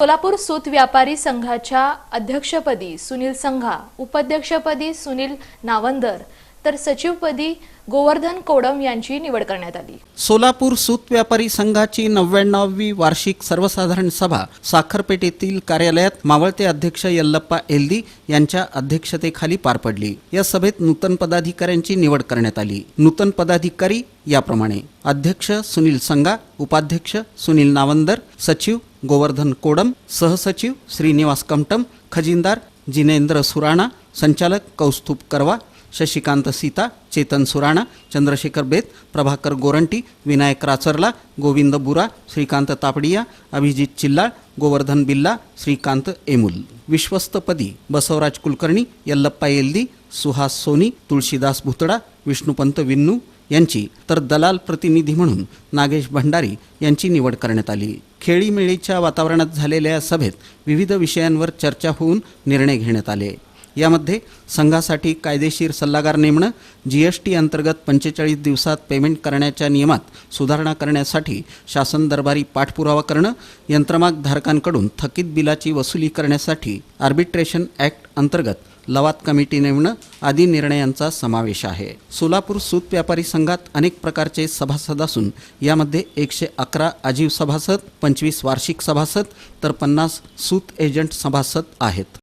सोलापूर सूत व्यापारी संघाच्या अध्यक्षपदी सुनील संघा उपाध्यक्षपदी सुनील नावंदर तर सचिवपदी गोवर्धन कोडम यांची निवड करण्यात आली. सोलापूर सूत व्यापारी संघाची नव्याण्णवी वार्षिक सर्वसाधारण सभा साखरपेठेतील कार्यालयात मावळते अध्यक्ष यल्लप्पा एल्दी यांच्या अध्यक्षतेखाली पार पडली. या सभेत नूतन पदाधिकाऱ्यांची निवड करण्यात आली. नूतन पदाधिकारी याप्रमाणे अध्यक्ष सुनील संगा उपाध्यक्ष सुनील नावंदर सचिव गोवर्धन कोडम सहसचिव श्रीनिवास कमटम खजिनदार जिनेंद्र सुराणा संचालक कौस्तुभ करवा शशिकांत सीता चेतन सुराणा चंद्रशेखर बेत प्रभाकर गोरंटी विनायक राचरला गोविंद बुरा श्रीकांत तापडिया अभिजित चिल्लाळ गोवर्धन बिल्ला श्रीकांत एमुल. विश्वस्तपदी बसवराज कुलकर्णी यल्लप्पा येल्दी सुहास सोनी तुळशीदास भुतडा विष्णुपंत विन्नू यांची तर दलाल प्रतिनिधी म्हणून नागेश भंडारी यांची निवड करण्यात आली. खेळीमेळीच्या वातावरणात झालेल्या या सभेत विविध विषयांवर चर्चा होऊन निर्णय घेण्यात आले. यामध्ये संघासाठी कायदेशीर सल्लागार नेमणं जी एस टी अंतर्गत पंचेचाळीस दिवसात पेमेंट करण्याच्या नियमात सुधारणा करण्यासाठी शासन दरबारी पाठपुरावा करणं यंत्रमाग धारकांकडून थकीत बिलाची वसुली करण्यासाठी आर्बिट्रेशन ॲक्ट अंतर्गत लवाद कमिटी नेमणं आदी निर्णयांचा समावेश आहे. सोलापूर सूत व्यापारी संघात अनेक प्रकारचे सभासद असून यामध्ये एकशे अकरा आजीव सभासद पंचवीस वार्षिक सभासद तर पन्नास सूत एजंट सभासद आहेत.